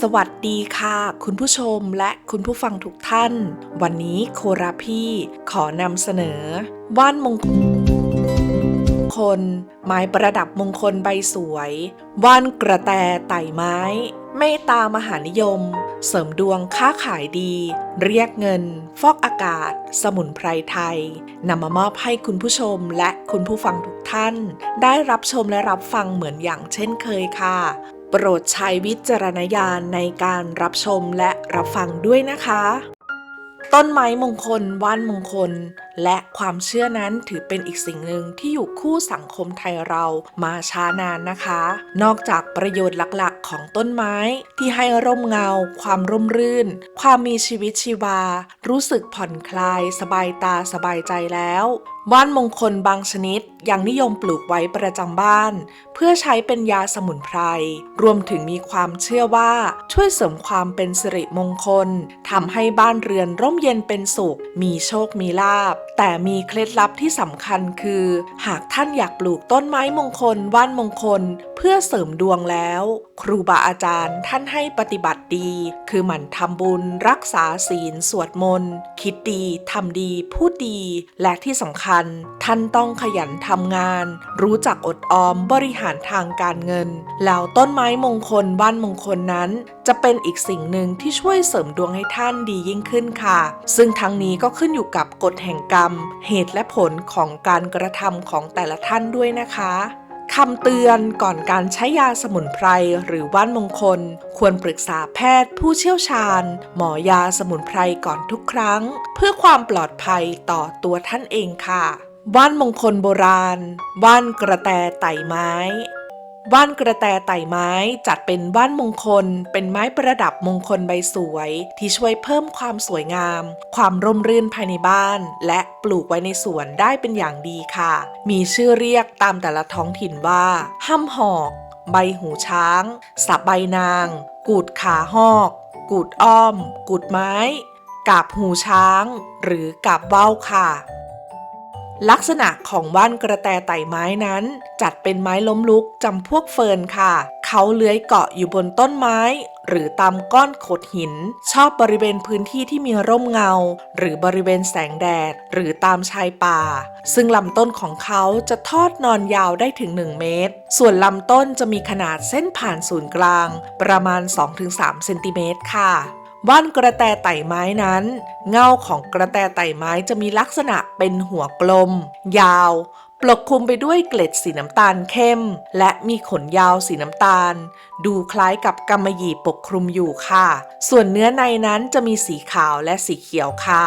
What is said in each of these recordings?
สวัสดีค่ะ คุณผู้ชมและคุณผู้ฟังทุกท่าน วันนี้โคราพี่ขอนำเสนอ ว่านมงคล ไม้ประดับมงคลใบสวย ว่านกระแตไต่ไม้ เมตตามหานิยม เสริมดวงค้าขายดี เรียกเงิน ฟอกอากาศ สมุนไพรไทยนำมามอบให้คุณผู้ชมและคุณผู้ฟังทุกท่าน ได้รับชมและรับฟังเหมือนอย่างเช่นเคยค่ะ โปรดใช้วิจารณญาณในการรับชมและรับฟังด้วยนะคะ ต้นไม้มงคลว่านมงคล และความเชื่อนั้นถือเป็นอีกสิ่งหนึ่งที่อยู่คู่สังคมไทยเรามาช้านานนะคะ นอกจากประโยชน์หลักๆ ของต้นไม้ที่ให้ร่มเงา ความร่มรื่น ความมีชีวิตชีวา รู้สึกผ่อนคลาย สบายตาสบายใจแล้วว่านมงคลบางชนิดยังนิยมปลูกไว้ประจำบ้าน เพื่อใช้เป็นยาสมุนไพร รวมถึงมีความเชื่อว่าช่วยเสริมความเป็นสิริมงคลทำให้บ้านเรือนร่มเย็นเป็นสุข มีโชคมีลาบ แต่มีเคล็ดลับที่สำคัญคือ หากท่านอยากปลูกต้นไม้มงคลว่านมงคล เพื่อเสริมดวงแล้ว ครูบาอาจารย์ท่านให้ปฏิบัติดี คือหมั่นทำบุญ รักษาศีล สวดมนต์คิดดีทำดีพูดดี และที่สำคัญท่านต้องขยันทำงาน รู้จักอดออมบริหารทางการเงิน แล้วต้นไม้มงคลบ้านมงคลนั้น จะเป็นอีกสิ่งหนึ่งที่ช่วยเสริมดวงให้ท่านดียิ่งขึ้นค่ะ ซึ่งทั้งนี้ก็ขึ้นอยู่กับกฎแห่งกรรม เหตุและผลของการกระทำของแต่ละท่านด้วยนะคะ คำเตือนก่อนการใช้ยาสมุนไพรหรือว่านมงคล ควรปรึกษาแพทย์ผู้เชี่ยวชาญ หมอยาสมุนไพรก่อนทุกครั้ง เพื่อความปลอดภัยต่อตัวท่านเองค่ะ ว่านมงคลโบราณ ว่านกระแตไต่ไม้ ว่านกระแตไต่ไม้จัดเป็นว่านมงคล เป็นไม้ประดับมงคลใบสวย ที่ช่วยเพิ่มความสวยงาม ความร่มรื่นภายในบ้าน และปลูกไว้ในสวนได้เป็นอย่างดีค่ะ มีชื่อเรียกตามแต่ละท้องถิ่นว่าห้ำหอก ใบหูช้างสับใบนาง กูดขาหอก กูดอ้อม กูดไม้กาบหูช้าง หรือกาบเว่าค่ะ ลักษณะของว่านกระแตไต่ไม้นั้น จัดเป็นไม้ล้มลุกจำพวกเฟิร์นค่ะ เขาเลื้อยเกาะอยู่บนต้นไม้ หรือตามก้อนโขดหิน ชอบบริเวณพื้นที่ที่มีร่มเงา หรือบริเวณแสงแดด หรือตามชายป่า ซึ่งลำต้นของเขาจะทอดนอนยาวได้ถึง 1 เมตร ส่วนลำต้นจะมีขนาดเส้นผ่านศูนย์กลาง ประมาณ 2-3 เซนติเมตรค่ะ ว่านกระแตไต่ไม้นั้น เงาของกระแตไต่ไม้จะมีลักษณะเป็นหัวกลม ยาวปกคลุมไปด้วยเกล็ดสีน้ำตาลเข้ม และมีขนยาวสีน้ำตาล ดูคล้ายกับกำมะหยี่ปกคลุมอยู่ค่ะ ส่วนเนื้อในนั้นจะมีสีขาวและสีเขียวค่ะ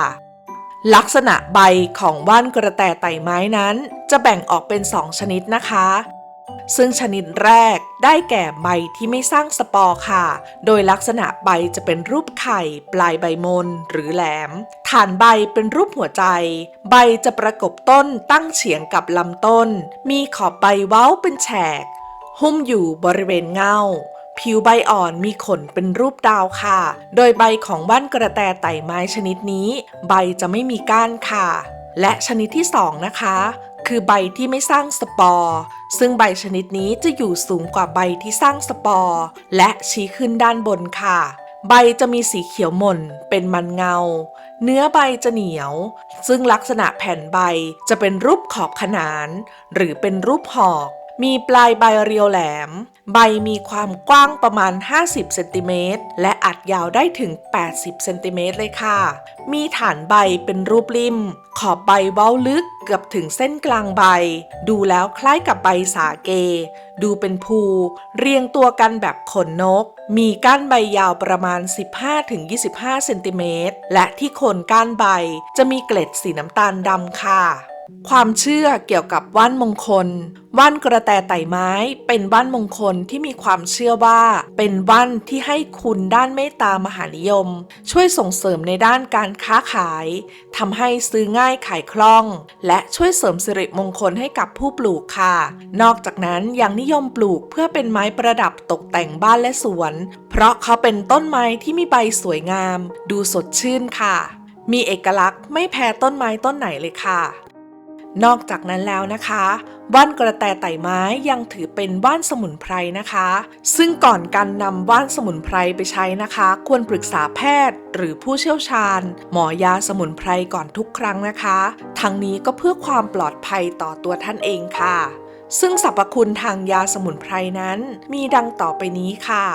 ลักษณะใบของว่านกระแตไต่ไม้นั้น จะแบ่งออกเป็น2ชนิดนะคะ ซึ่งชนิดแรกได้แก่ใบที่ไม่สร้างสปอร์ค่ะ โดยลักษณะใบจะเป็นรูปไข่ ปลายใบมนหรือแหลม ฐานใบเป็นรูปหัวใจ ใบจะประกบต้นตั้งเฉียงกับลำต้น มีขอบใบเว้าเป็นแฉก หุ้มอยู่บริเวณเงาผิวใบอ่อนมีขนเป็นรูปดาวค่ะ โดยใบของว่านกระแตไต่ไม้ชนิดนี้ ใบจะไม่มีก้านค่ะ และชนิดที่สองนะคะ คือใบที่ไม่สร้างสปอร์ ซึ่งใบชนิดนี้จะอยู่สูงกว่าใบที่สร้างสปอร์ และชี้ขึ้นด้านบนค่ะ ใบจะมีสีเขียวหม่น เป็นมันเงา เนื้อใบจะเหนียว ซึ่งลักษณะแผ่นใบจะเป็นรูปขอบขนาน หรือเป็นรูปหอก มีปลายใบเรียวแหลม ใบมีความกว้างประมาณ 50 เซนติเมตร และอัดยาวได้ถึง 80 เซนติเมตรเลยค่ะ มีฐานใบเป็นรูปริม ขอบใบเว้าลึกเกือบถึงเส้นกลางใบ ดูแล้วคล้ายกับใบสาเก ดูเป็นภู เรียงตัวกันแบบขนนก มีก้านใบยาวประมาณ 15-25 เซนติเมตร และที่โคนก้านใบจะมีเกล็ดสีน้ำตาลดำค่ะ ความเชื่อเกี่ยวกับว่านมงคล ว่านกระแตไต่ไม้ เป็นว่านมงคลที่มีความเชื่อว่า เป็นว่านที่ให้คุณด้านเมตตามหานิยม ช่วยส่งเสริมในด้านการค้าขายทำให้ซื้อง่ายขายคล่อง และช่วยเสริมสิริมงคลให้กับผู้ปลูกค่ะ นอกจากนั้นยังนิยมปลูกเพื่อเป็นไม้ประดับตกแต่งบ้านและสวน เพราะเขาเป็นต้นไม้ที่มีใบสวยงาม ดูสดชื่นค่ะ มีเอกลักษณ์ไม่แพ้ต้นไม้ต้นไหนเลยค่ะ นอกจากนั้นแล้วนะคะ ว่านกระแตไต่ไม้ยังถือเป็นว่านสมุนไพรนะคะ ซึ่งก่อนการนำว่านสมุนไพรไปใช้นะคะ ควรปรึกษาแพทย์ หรือผู้เชี่ยวชาญ หมอยาสมุนไพรก่อนทุกครั้งนะคะ ทั้งนี้ก็เพื่อความปลอดภัยต่อตัวท่านเองค่ะ ซึ่งสรรพคุณทางยาสมุนไพรนั้น มีดังต่อไปนี้ค่ะ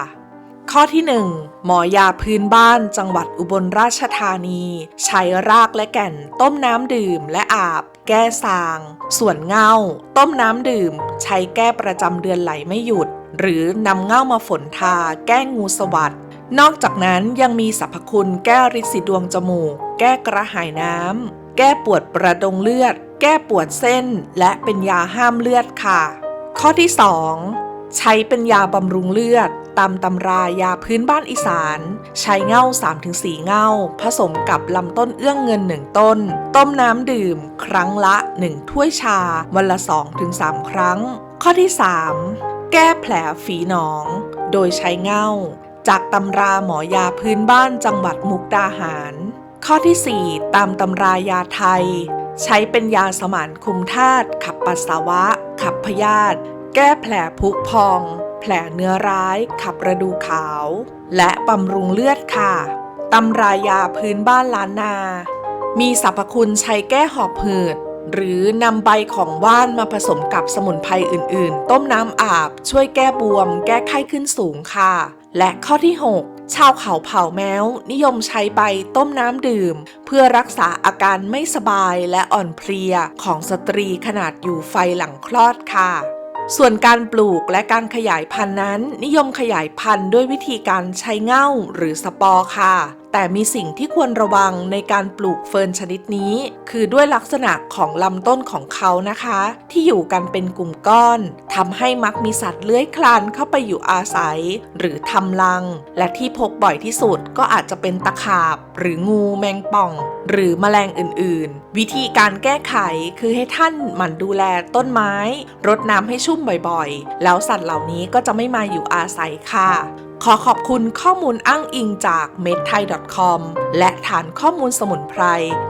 ข้อที่ 1 หมอยาพื้นบ้านจังหวัดอุบลราชธานี ใช้รากและแก่น ต้มน้ำดื่มและอาบ แก้สาง ส่วนเง่าต้มน้ำดื่ม ใช้แก้ประจำเดือนไหลไม่หยุด หรือนำเง่ามาฝนทา แก้งูสวัสดนอกจากนั้นยังมีสรรพคุณแก้ริดสีดวงจมูก แก้กระหายน้ำ แก้ปวดประดงเลือด แก้ปวดเส้น และเป็นยาห้ามเลือดค่ะ ข้อที่ 2 ใช้เป็นยาบำรุงเลือด ตามตำรายาพื้นบ้านอีสาน ใช้เง่า 3-4 เง่า ผสมกับลำต้นเอื้องเงิน 1 ต้น ต้มน้ำดื่ม ครั้งละ 1 ถ้วยชา วันละ 2-3 ครั้ง ข้อที่ 3 แก้แผลฝีหนอง โดยใช้เง่า จากตำราหมอยาพื้นบ้านจังหวัดมุกดาหาร ข้อที่ 4 ตามตำรายาไทย ใช้เป็นยาสมานคุมธาตุขับปัสสาวะ ขับพยาธิแก้แผลผุพอง แผลเนื้อร้ายขับระดูขาว และบำรุงเลือดค่ะตำรายาพื้นบ้านล้านนา มีสรรพคุณใช้แก้หอบหืด หรือนำใบของว่านมาผสมกับสมุนไพรอื่นๆ ต้มน้ำอาบช่วยแก้บวม แก้ไข้ขึ้นสูงค่ะ และข้อที่ 6 ชาวเขาเผ่าแมวนิยมใช้ใบต้มน้ำดื่ม เพื่อรักษาอาการไม่สบายและอ่อนเพลียของสตรีขนาดอยู่ไฟหลังคลอดค่ะ ส่วนการปลูกและการขยายพันธุ์นั้น นิยมขยายพันธุ์ด้วยวิธีการใช้เง่าหรือสปอร์ค่ะ แต่มีสิ่งที่ควรระวังในการปลูกเฟิร์นชนิดนี้ คือด้วยลักษณะของลำต้นของเขานะคะ ที่อยู่กันเป็นกลุ่มก้อนทำให้มักมีสัตว์เลื้อยคลานเข้าไปอยู่อาศัย หรือทำรัง และที่พบบ่อยที่สุดก็อาจจะเป็นตะขาบ หรืองูแมงป่อง หรือแมลงอื่น ๆ วิธีการแก้ไขคือให้ท่านหมั่นดูแลต้นไม้ รดน้ำให้ชุ่มบ่อยๆ แล้วสัตว์เหล่านี้ก็จะไม่มาอยู่อาศัยค่ะ ขอขอบคุณข้อมูลอ้างอิงจาก m e d t h a i c o m และฐานข้อมูลสมุนไพร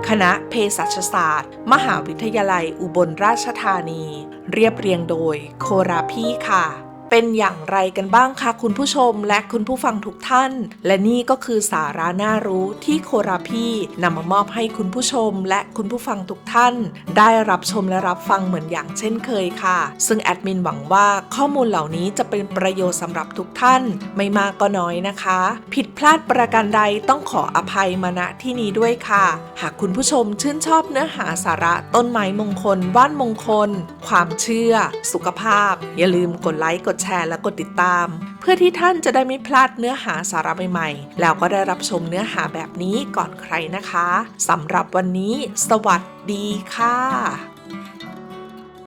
คณะเภสัชศาสตร์ มหาวิทยาลัยอุบลราชธานี เรียบเรียงโดยโคราพี่ค่ะ เป็นอย่างไรกันบ้างคะคุณผู้ชมและคุณผู้ฟังทุกท่าน และนี่ก็คือสาระน่ารู้ที่โคราพี่นำมามอบให้คุณผู้ชม และคุณผู้ฟังทุกท่าน ได้รับชมและรับฟังเหมือนอย่างเช่นเคยค่ะ ซึ่งแอดมินหวังว่าข้อมูลเหล่านี้จะเป็นประโยชน์สำหรับทุกท่าน ไม่มากก็น้อยนะคะ ผิดพลาดประการใดต้องขออภัยมาณที่นี้ด้วยค่ะ หากคุณผู้ชมชื่นชอบเนื้อหาสาระต้นไม้มงคลว่านมงคล ความเชื่อ สุขภาพ อย่าลืมกดไลค์กดแชร์และกดติดตาม เพื่อที่ท่านจะได้ไม่พลาดเนื้อหาสาระใหม่ๆ แล้วก็ได้รับชมเนื้อหาแบบนี้ก่อนใครนะคะสำหรับวันนี้ สวัสดีค่ะ